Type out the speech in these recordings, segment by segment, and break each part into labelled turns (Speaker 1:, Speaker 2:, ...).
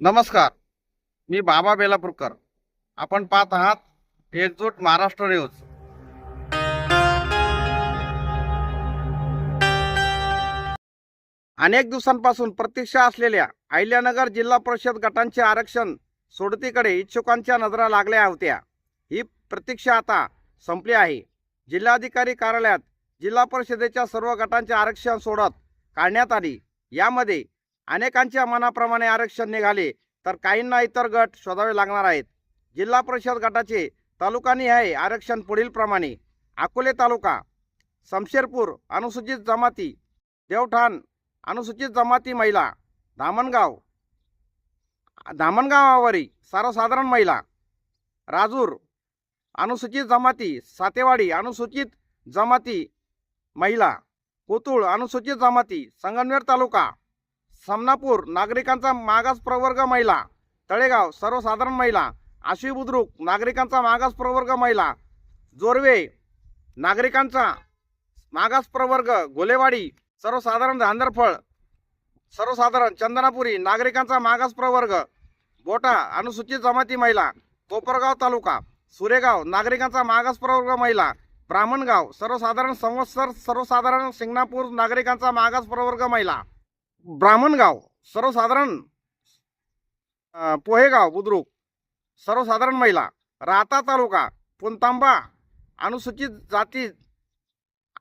Speaker 1: नमस्कार. मी बाबा बेलापूरकर. आपण पाहत आहात एकजूट महाराष्ट्र न्यूज. अनेक दिवसांपासून प्रतीक्षा असलेल्या अहिल्यानगर जिल्हा परिषद गटांचे आरक्षण सोडतीकडे इच्छुकांच्या नजरा लागल्या होत्या. ही प्रतीक्षा आता संपली आहे. जिल्हाधिकारी कार्यालयात जिल्हा परिषदेच्या सर्व गटांचे आरक्षण सोडत काढण्यात आली. यामध्ये अनेकांच्या मनाप्रमाणे आरक्षण निघाले तर काहींना इतर गट शोधावे लागणार आहेत. जिल्हा परिषद गटाचे तालुकानिहाय आरक्षण पुढीलप्रमाणे अकोले तालुका समशेरपूर अनुसूचित जमाती देवठाण अनुसूचित जमाती महिला धामणगाव धामणगावावरी सर्वसाधारण महिला राजूर अनुसूचित जमाती सातेवाडी अनुसूचित जमाती महिला कोतुळ अनुसूचित जमाती संगमनेर तालुका समनापूर नागरिकांचा मागास प्रवर्ग महिला तळेगाव सर्वसाधारण महिला आशी बुद्रुक नागरिकांचा मागास प्रवर्ग महिला जोरवे नागरिकांचा मागास प्रवर्ग गोलेवाडी सर्वसाधारण धांदरफळ सर्वसाधारण चंदनापुरी नागरिकांचा मागास प्रवर्ग बोटा अनुसूचित जमाती महिला कोपरगाव तालुका सुरेगाव नागरिकांचा मागास प्रवर्ग महिला ब्राह्मणगाव सर्वसाधारण संवत्सर सर्वसाधारण सिंगणापूर नागरिकांचा मागास प्रवर्ग महिला. ब्राह्मणगाव सर्वसाधारण पोहेगाव बुद्रुक सर्वसाधारण महिला राहता तालुका पुनतांबा अनुसूचित जाती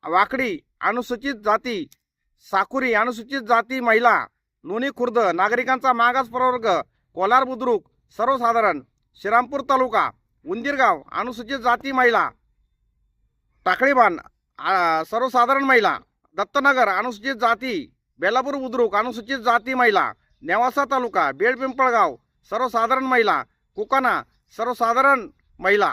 Speaker 1: वाकडी अनुसूचित जाती साकुरी अनुसूचित जाती महिला लोणी खुर्द नागरिकांचा मागास प्रवर्ग कोलार बुद्रुक सर्वसाधारण श्रीरामपूर तालुका उंदीरगाव अनुसूचित जाती महिला टाकळीबान सर्वसाधारण महिला दत्तनगर अनुसूचित जाती बेलापूर बुद्रुक अनुसूचित जाती महिला नेवासा तालुका बेड पिंपळगाव सर्वसाधारण महिला कुकाना सर्वसाधारण महिला.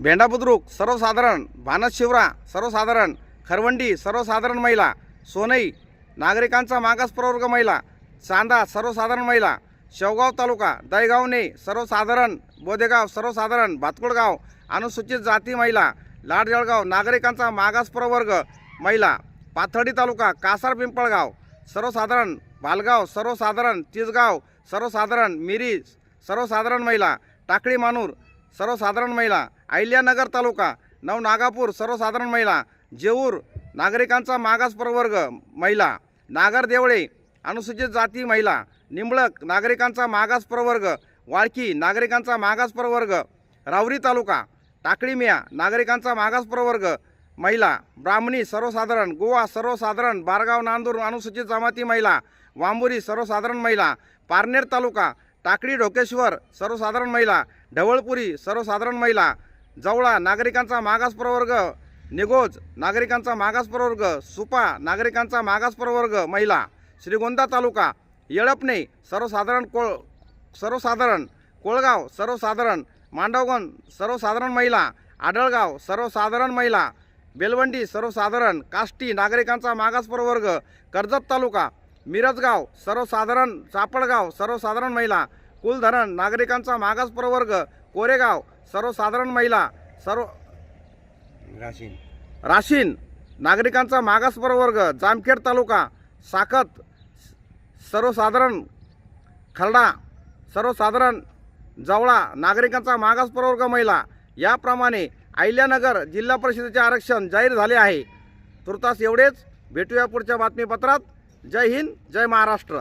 Speaker 1: भेंडा बुद्रुक सर्वसाधारण. भानस शिवरा सर्वसाधारण. खरवंडी सर्वसाधारण महिला. सोनई नागरिकांचा मागास प्रवर्ग महिला. चांदा सर्वसाधारण महिला. शेवगाव तालुका दहीगावने सर्वसाधारण. बोदेगाव सर्वसाधारण. भातकुळगाव अनुसूचित जाती महिला. लाडजळगाव नागरिकांचा मागास प्रवर्ग महिला. पाथर्डी तालुका कासार पिंपळगाव. सर्वसाधारण भालगाव सर्वसाधारण तिसगाव सर्वसाधारण मिरी सर्वसाधारण महिला टाकळी मानूर सर्वसाधारण महिला अहिल्यानगर तालुका नवनागापूर सर्वसाधारण महिला जेऊर नागरिकांचा मागास प्रवर्ग महिला नागरदेवळे अनुसूचित जाती महिला निंबळक नागरिकांचा मागास प्रवर्ग वाळकी नागरिकांचा मागास प्रवर्ग रावरी तालुका टाकळीमिया नागरिकांचा मागास प्रवर्ग महिला ब्राह्मणी सर्वसाधारण गोवा सर्वसाधारण बारगाव नांदूर अनुसूचित जमाती महिला वांबुरी सर्वसाधारण महिला पारनेर तालुका टाकडी ढोकेश्वर सर्वसाधारण महिला ढवळपुरी सर्वसाधारण महिला जवळा नागरिकांचा मागास प्रवर्ग निगोज नागरिकांचा मागास प्रवर्ग सुपा नागरिकांचा मागास प्रवर्ग महिला श्रीगोंदा तालुका येळपणे सर्वसाधारण कोळ सर्वसाधारण कोळगाव सर्वसाधारण मांडवगण सर्वसाधारण महिला आडळगाव सर्वसाधारण महिला बेलवंडी सर्वसाधारण काष्टी नागरिकांचा मागास प्रवर्ग कर्जत तालुका मिरजगाव सर्वसाधारण चापडगाव सर्वसाधारण महिला कुलधरण नागरिकांचा मागास प्रवर्ग कोरेगाव सर्वसाधारण महिला सर्व
Speaker 2: राशीन.
Speaker 1: राशीन नागरिकांचा मागास प्रवर्ग जामखेड तालुका साखत सर्वसाधारण खरडा सर्वसाधारण जवळा नागरिकांचा मागास प्रवर्ग महिला याप्रमाणे अहिल्यानगर जिल्हा परिषदेचे आरक्षण जाहीर झाले आहे. तुर्तास एवढेच. भेटूया पुढच्या बातमीपत्रात. जय हिंद जय महाराष्ट्र.